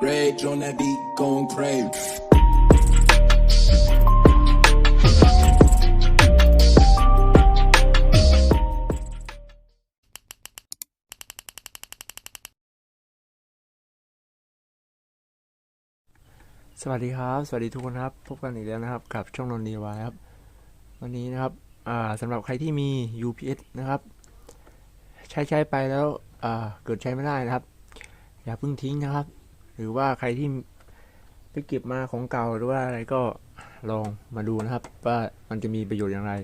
Rage on that beat, going crazy. สวัสดีครับ สวัสดีทุกคนครับ พบกันอีกแล้วนะครับ กับช่องนนดีวายครับ วันนี้นะครับสำหรับใครที่มี UPS นะครับ ใช้ใช้ไปแล้วเกิดใช้ไม่ได้นะครับ อย่าเพิ่งทิ้งนะครับ หรือว่าใครที่ไปเก็บมาของเก่าหรือว่าอะไรก็ลองมาดูนะครับ ว่ามันจะมีประโยชน์อย่างไร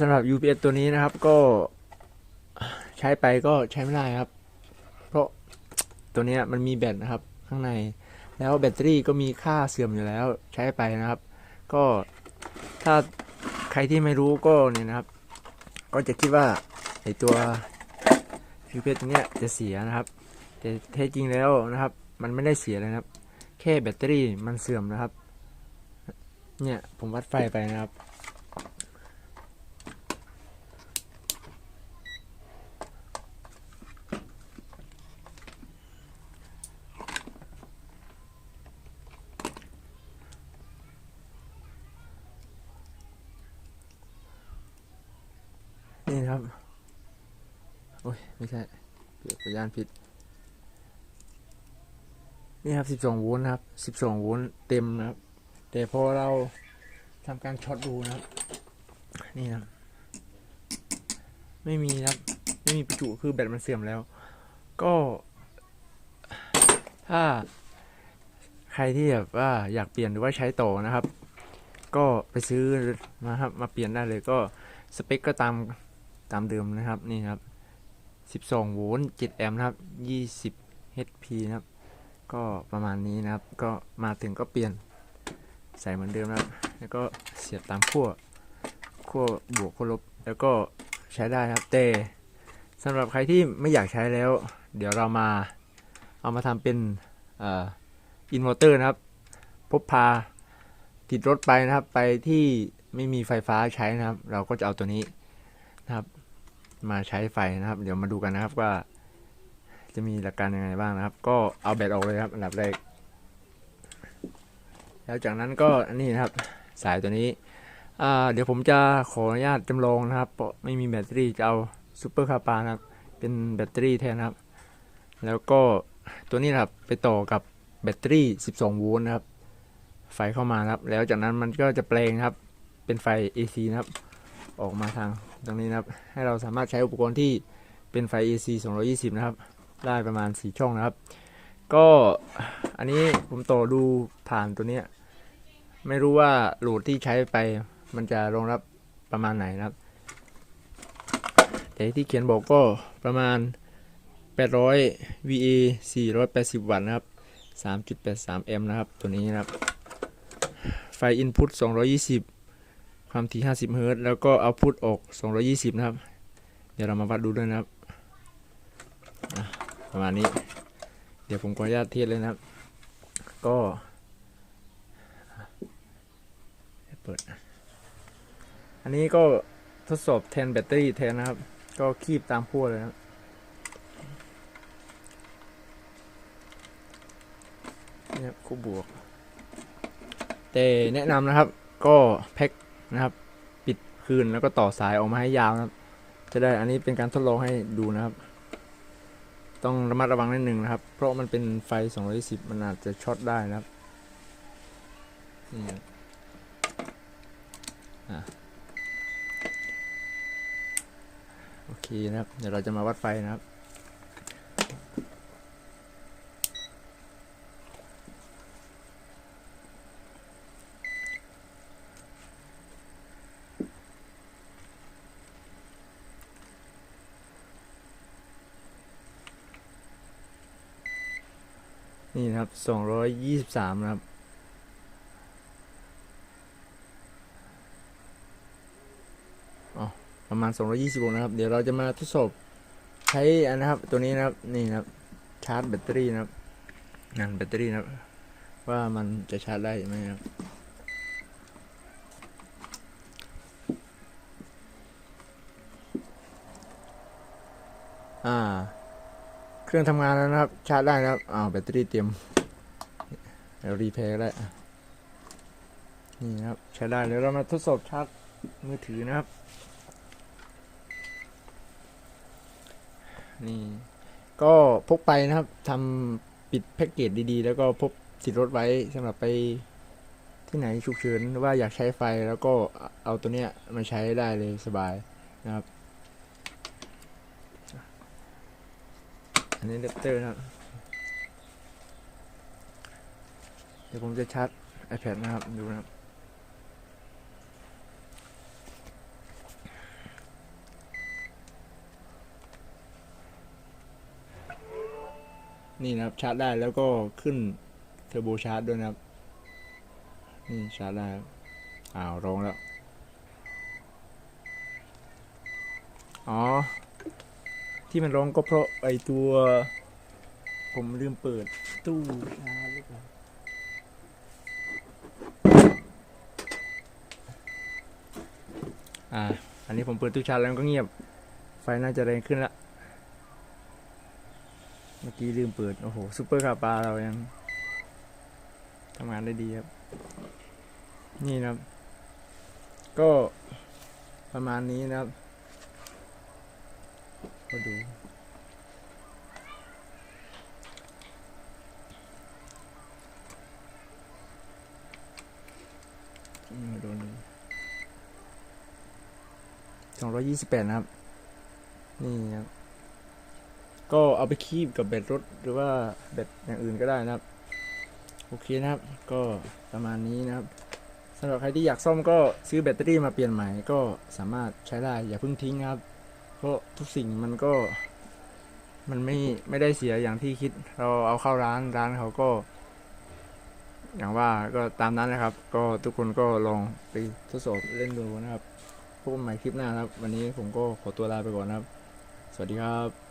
สำหรับ UPS ตัวนี้นะครับก็ใช้ไปก็ใช้ไม่ได้ครับ เพราะตัวนี้มันมีแบตนะครับข้างใน แล้วแบตเตอรี่ก็มีค่าเสื่อมอยู่แล้วใช้ไปนะครับ ก็ถ้าใครที่ไม่รู้ก็เนี่ยนะครับ ก็จะคิดว่าไอตัวฟิวเพตัวเนี้ยจะเสียนะครับ แต่แท้จริงแล้วนะครับ มันไม่ได้เสียเลยนะครับ แค่แบตเตอรี่มันเสื่อมนะครับ เนี่ยผมวัดไฟไปนะครับ นี่ครับ โอ้ย ไม่ใช่เปิดสัญญาณผิด นี่ครับ 12 โวลต์นะครับ 12 โวลต์เต็มนะครับ แต่พอเราทำการช็อตดูนะครับ นี่นะไม่มีนะครับ ไม่มีประจุคือแบตมันเสื่อมแล้ว ก็ ถ้าใครที่แบบว่าอยากเปลี่ยนหรือว่าใช้ต่อนะครับ ก็ไปซื้อมาครับ มาเปลี่ยนได้เลยก็สเปคก็ตามตามเดิมนะครับ นี่ครับ 12 โวลต์ 7 แอมป์นะครับ 20 HP นะครับ ก็ประมาณนี้นะครับ ก็มาถึงก็เปลี่ยนใส่เหมือนเดิมนะครับ แล้วก็เสียบตามขั้วขั้วบวกขั้วลบ แล้วก็ใช้ได้นะครับ แต่สำหรับใครที่ไม่อยากใช้แล้ว เดี๋ยวเรามาเอามาทำเป็นอินเวอร์เตอร์นะครับ พบพาติดรถไปนะครับ ไปที่ไม่มีไฟฟ้าใช้นะครับ เราก็จะเอาตัวนี้นะครับ มาใช้ไฟนะครับ เดี๋ยวมาดูกันนะครับว่า จะมีหลักการยังไงบ้างนะครับ ก็เอาแบตออกเลยครับอันดับแรก แล้วจากนั้นก็อันนี้นะครับ สายตัวนี้เดี๋ยวผมจะขออนุญาตจำลองนะครับ เพราะไม่มีแบตเตอรี่จะเอาซูเปอร์คาปานะครับ เป็นแบตเตอรี่แทนนะครับ แล้วก็ตัวนี้นะครับไปต่อกับแบตเตอรี่ 12 โวลต์นะครับ ไฟเข้ามาครับ แล้วจากนั้นมันก็จะแปลงครับ เป็นไฟ AC นะครับ ออกมาทางตรงนี้นะครับ ให้เราสามารถใช้อุปกรณ์ที่เป็นไฟ AC 220 นะครับ ได้ประมาณ 4 ช่องนะครับ ก็อันนี้ผมต่อดูผ่านตัวเนี้ย ไม่รู้ว่าโหลดที่ใช้ไป มันจะรองรับประมาณไหนนะครับ แต่ที่เขียนบอกก็ประมาณ 800 VA 480 วัตต์นะครับ 3.83แอมป์นะครับ ตัวนี้นะครับ ไฟ Input 220 ความถี่ 50 เฮิรตซ์แล้วก็เอาพุทออก 220 นะครับ เดี๋ยวเรามาวัดดูด้วยนะครับ ประมาณนี้ เดี๋ยวผมขออนุญาตเทียบเลยนะครับ ก็เปิด อันนี้ก็ทดสอบแทนแบตเตอรี่แทนนะครับ ก็คีบตามขั้วเลยนะครับนี่ครับคู่บวก แต่แนะนำนะครับก็แพ็คนะครับ ปิดคืนแล้วก็ต่อสายออกมาให้ยาวนะครับ จะได้อันนี้เป็นการทดลองให้ดูนะครับ ต้องระมัดระวังนิดนึงนะครับ เพราะมันเป็นไฟ210มันอาจจะช็อตได้นะครับนี่ครับอะโอเคนะครับ เดี๋ยวเราจะมาวัดไฟนะครับ นี่นะครับ223นะครับอ๋อประมาณ 220โวลต์นะครับ เดี๋ยวเราจะมาทดสอบใช้อันนะครับ ตัวนี้นะครับ นี่นะครับ ชาร์จแบตเตอรี่นะครับงานแบตเตอรี่นะครับ ว่ามันจะชาร์จได้ไหมครับอ่า เครื่องทำงานแล้วนะครับ ชาร์จได้นะครับอ้าวแบตเตอรี่เต็มเดี๋ยวรีเพย์ก็ได้อะนี่นะครับใช้ได้เดี๋ยวเรามาทดสอบชาร์จมือถือนะครับ นี่ ก็พกไปนะครับทำปิดแพ็กเกจดีๆ แล้วก็พกติดรถไว้สำหรับไปที่ไหนฉุกเฉินหรือว่าอยากใช้ไฟแล้วก็เอาตัวเนี้ยมาใช้ได้เลยสบายนะครับ นนี้เดปเตอร์นะครับ เดี๋ยวผมจะชาร์จ iPad นะครับ ดูนะครับนี่นะครับชาร์จได้แล้วก็ขึ้นเทอร์โบชาร์จด้วยนะครับ นี่ชาร์จได้ครับอ้าวลงแล้ว อ๋อ ที่มันร้องก็เพราะไอตัว ผมลืมเปิดตู้ชาร์จหรือเปล่าอ่า อันนี้ผมเปิดตู้ชาร์จแล้วก็เงียบ ไฟน่าจะแรงขึ้นละ เมื่อกี้ลืมเปิด โอ้โหซูเปอร์คาร์ปาเรายังทำงานได้ดีครับ นี่นะครับ ก็ประมาณนี้นะครับ ก็ดูอืมโดนสองร้อยยี่สิบแปดนะครับ นี่ครับ ก็เอาไปคีบกับแบตรถหรือว่าแบตอย่างอื่นก็ได้นะครับ โอเคนะครับ ก็ประมาณนี้นะครับสำหรับใครที่อยากซ่อมก็ซื้อแบตเตอรี่มาเปลี่ยนใหม่ก็สามารถใช้ได้อย่าเพิ่งทิ้งครับ เพราะทุกสิ่งมันก็ มันไม่ไม่ได้เสียอย่างที่คิด เราเอาเข้าร้านร้านเขาก็ อย่างว่าก็ตามนั้นนะครับ ก็ทุกคนก็ลองไปทดสอบเล่นดูนะครับพบกันใหม่คลิปหน้าครับ วันนี้ผมก็ขอตัวลาไปก่อนครับ สวัสดีครับ